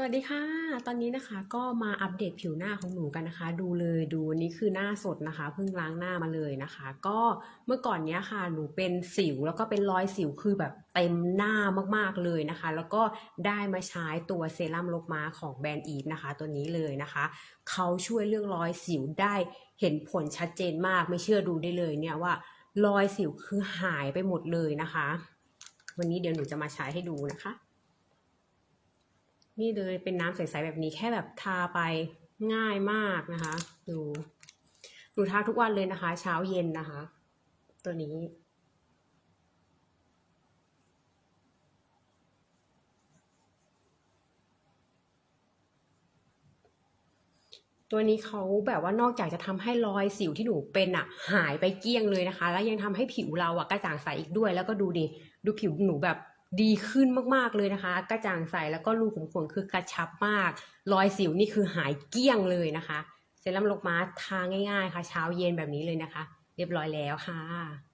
สวัสดีค่ะ ตอนนี้นะคะก็มาอัปเดตผิวหน้าของหนูกันนะคะ ดูเลยดูนนี้คือหน้าสดนะคะเพิ่งล้างหน้ามาเลยนะคะ ก็เมื่อก่อนเนี้ยค่ะ หนูเป็นสิวแล้วก็เป็นรอยสิวคือแบบเต็มหน้ามากๆเลยนะคะ แล้วก็ได้มาใช้ตัวเซรั่มลกม้าของแบรนด์อีฟนะคะ ตัวนี้เลยนะคะเขาช่วยเรื่องรอยสิวได้เห็นผลชัดเจนมากไม่เชื่อดูได้เลยเนี่ยว่ารอยสิวคือหายไปหมดเลยนะคะ วันนี้เดี๋ยวหนูจะมาใช้ให้ดูนะคะ นี่เลยเป็นน้ำใสๆแบบนี้แค่แบบทาไปง่ายมากนะคะ ดูหนูทาทุกวันเลยนะคะ เช้าเย็นนะคะ ตัวนี้ตัวนี้เขาแบบว่านอกจากจะทำให้รอยสิวที่หนูเป็นอะหายไปเกลี้ยงเลยนะคะ แล้วยังทำให้ผิวเราอะกระจ่างใสอีกด้วย แล้วก็ดูดิดูผิวหนูแบบ ดีขึ้นมากๆเลยนะคะ กระจ่างใสแล้วก็รูขุมขนคือกระชับมาก รอยสิวนี่คือหายเกลี้ยงเลยนะคะ เซรั่มลกมาทาง่าย ๆ ค่ะ เช้าเย็นแบบนี้เลยนะคะ เรียบร้อยแล้วค่ะ